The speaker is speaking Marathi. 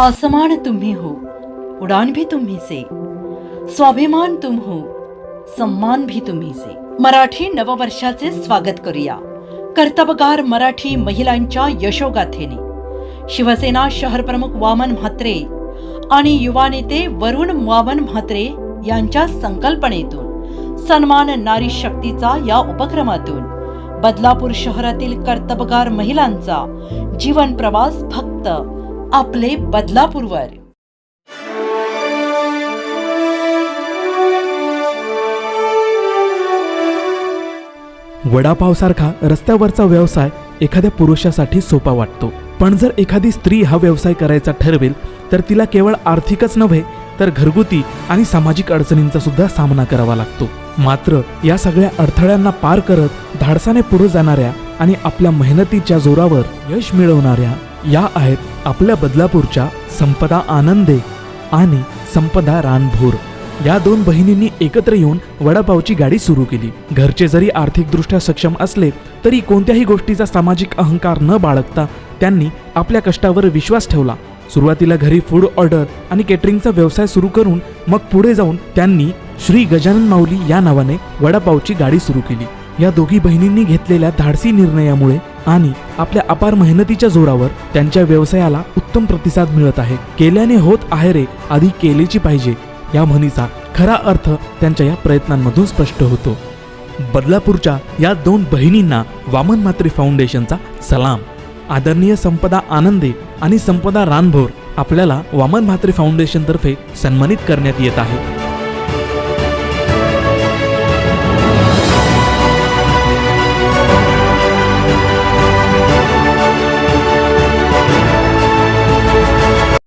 आसमान तुम्ही हो उडान भी तुम्ही से स्वाभिमान तुम हो सम्मान भी तुम्ही से. मराठी नववर्षाचे स्वागत करूया. कर्तबगार मराठी महिलांच्या यशोगाथेने. शिवसेना शहर प्रमुख वामन म्हात्रे आणि युवा नेते वरुण वामन म्हात्रे यांच्या संकल्पनेतून सन्मान नारी शक्तीचा या उपक्रमातून बदलापूर शहरातील कर्तबगार महिलांचा जीवन प्रवास फक्त आपले बदलापूरवर. वडापावसारखा रस्त्यावरचा व्यवसाय एखाद्या पुरुषासाठी सोपा वाटतो. पण जर एखादी स्त्री हा व्यवसाय करायचा ठरवेल तर तिला केवळ आर्थिकच नव्हे तर घरगुती आणि सामाजिक अडचणींचा सुद्धा सामना करावा लागतो. मात्र या सगळ्या अडथळ्यांना पार करत धाडसाने पुढे जाणाऱ्या आणि आपल्या मेहनतीच्या जोरावर यश मिळवणाऱ्या या आहेत आपल्या बदलापूरच्या संपदा आनंदे आणि संपदा रानभोर. या दोन बहिणींनी एकत्र येऊन वडापावची गाडी सुरू केली. घरचे जरी आर्थिकदृष्ट्या सक्षम असले तरी कोणत्याही गोष्टीचा सामाजिक अहंकार न बाळगता त्यांनी आपल्या कष्टावर विश्वास ठेवला. सुरुवातीला घरी फूड ऑर्डर आणि केटरिंगचा व्यवसाय सुरू करून मग पुढे जाऊन त्यांनी श्री गजानन माऊली या नावाने वडापावची गाडी सुरू केली. या दोघी बहिणींनी घेतलेल्या धाडसी निर्णयामुळे आणि आपल्या अपार मेहनतीच्या जोरावर त्यांच्या व्यवसायाला उत्तम प्रतिसाद मिळत आहे. केल्याने होत आहे रे आधी केलेची पाहिजे. या म्हणीचा खरा अर्थ त्यांच्या या प्रयत्नांमधून स्पष्ट होतो. बदलापूरच्या या दोन बहिणींना वामन मात्री फाउंडेशनचा सलाम. आदरणीय संपदा आनंदे आणि संपदा रानभोर आपल्याला वामन म्हात्रे फाउंडेशनतर्फे सन्मानित करण्यात येत आहे.